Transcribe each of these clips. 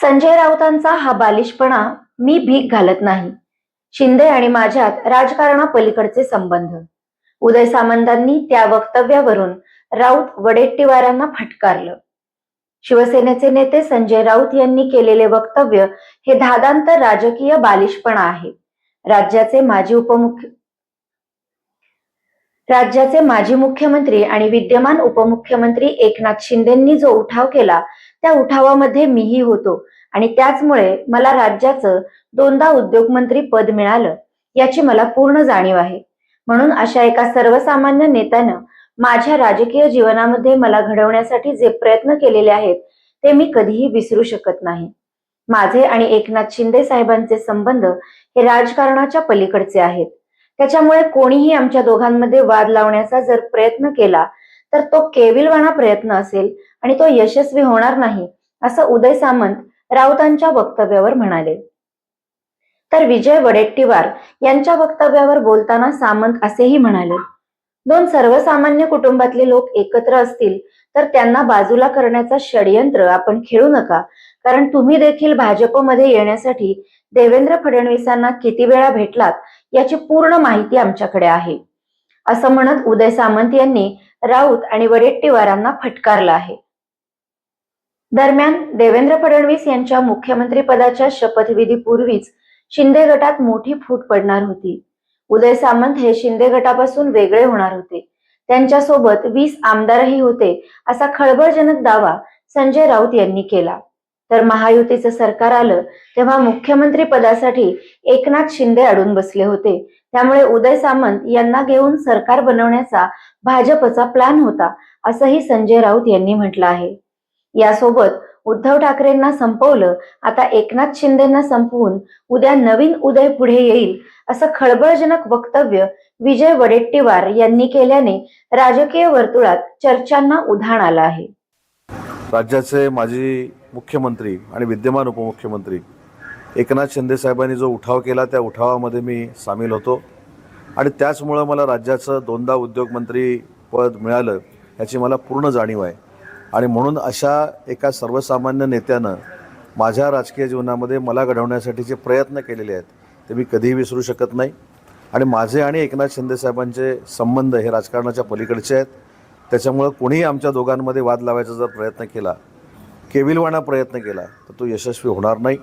संजय राऊतांचा हा बालिशपणा मी भीक घालत नाही. शिंदे आणि माझ्यात राजकारणापलीकडचे संबंध. उदय सामंतांनी त्या वक्तव्यावरून राऊत वडेट्टीवारांना फटकारलं. शिवसेनेचे नेते संजय राऊत यांनी केलेले वक्तव्य हे धादांत राजकीय बालिशपणा आहे. राज्याचे माजी उपमुख्य राज्याचे माजी मुख्यमंत्री आणि विद्यमान उपमुख्यमंत्री एकनाथ शिंदेंनी जो उठाव केला त्या उठावामध्ये मीही होतो. आणि त्याचमुळे मला राज्याचं दोनदा उद्योगमंत्री पद मिळालं याची मला पूर्ण जाणीव आहे. म्हणून अशा एका सर्वसामान्य नेत्यानं माझ्या राजकीय जीवनामध्ये मला घडवण्यासाठी जे प्रयत्न केलेले आहेत ते मी कधीही विसरू शकत नाही. माझे आणि एकनाथ शिंदे साहेबांचे संबंध हे राजकारणाच्या पलीकडचे आहेत. त्याच्यामुळे कोणीही आमच्या दोघांमध्ये वाद लावण्याचा जर प्रयत्न केला तर तो केविलवाणा प्रयत्न असेल आणि तो यशस्वी होणार नाही असं उदय सामंत राऊतांच्या वक्तव्यावर म्हणाले. तर विजय वडेट्टीवार यांच्या वक्तव्यावर बोलताना सामंत असेही म्हणाले दोन सर्वसामान्य कुटुंबातले लोक एकत्र असतील तर त्यांना बाजूला करण्याचा षडयंत्र आपण खेळू नका कारण तुम्ही देखील भाजपमध्ये येण्यासाठी देवेंद्र फडणवीसांना किती वेळा भेटलात याची पूर्ण माहिती आमच्याकडे आहे. असं म्हणत उदय सामंत यांनी राऊत आणि वडेट्टीवारांना फटकारलं आहे. दरम्यान देवेंद्र फडणवीस यांच्या मुख्यमंत्री पदाच्या शपथविधीपूर्वीच शिंदे गटात मोठी फूट पडणार होती. उदय सामंत हे शिंदे गटापासून वेगळे होणार होते. त्यांच्यासोबत वीस आमदारही होते असा खळबळजनक दावा संजय राऊत यांनी केला. तर महायुतीचं सरकार आलं तेव्हा मुख्यमंत्री पदासाठी एकनाथ शिंदे अडून बसले होते. त्यामुळे उदय सामंत यांना घेऊन सरकार बनवण्याचा भाजपचा प्लॅन होता असंही संजय राऊत यांनी म्हटलं आहे. यासोबत उद्धव ठाकरेंना संपवलं आता एकनाथ शिंदेना संपवून उद्या नवीन उदय पुढे येईल असं खळबळजनक वक्तव्य विजय वडेट्टीवार यांनी केल्याने राजकीय वर्तुळात चर्चांना उधाण आलं आहे. राज्याचे माजी मुख्यमंत्री आणि विद्यमान उपमुख्यमंत्री एकनाथ शिंदे साहेबांनी जो उठाव केला त्या उठावामध्ये मी सामील होतो. आणि त्याचमुळं मला राज्याचं दोनदा उद्योगमंत्री पद मिळालं याची मला पूर्ण जाणीव आहे. आणि म्हणून अशा एका सर्वसामान्य नेत्यानं माझ्या राजकीय जीवनामध्ये मला घडवण्यासाठी जे प्रयत्न केलेले आहेत ते मी कधीही विसरू शकत नाही. आणि माझे आणि एकनाथ शिंदेसाहेबांचे संबंध हे राजकारणाच्या पलीकडचे आहेत. त्याच्यामुळं कोणीही आमच्या दोघांमध्ये वाद लावायचा जर प्रयत्न केला केविलवाणा प्रयत्न केला तर तो यशस्वी होणार नाही.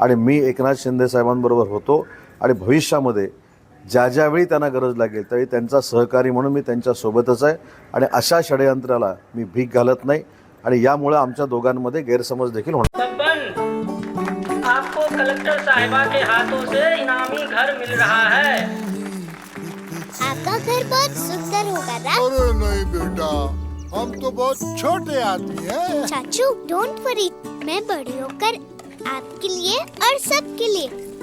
आणि मी एकनाथ शिंदेसाहेबांबरोबर होतो आणि भविष्यामध्ये ज्या ज्यावेळी त्यांना गरज लागेल त्यावेळी त्यांचा सहकारी म्हणून मी त्यांच्यासोबतच आहे. आणि अशा षडयंत्राला मी भीक घालत नाही. आणि यामुळं आमच्या दोघांमध्ये गैरसमज देखील होणार. आपको कलेक्टर साहिबा के हाथों से इनामी घर मिल रहा है। आपका घर बहुत सुंदर होगा ना? अरे नहीं बेटा हम तो बहुत छोटे आदमी हैं। चाचू डोंट वरी मैं बड़ी होकर आपके लिए और सबके लिए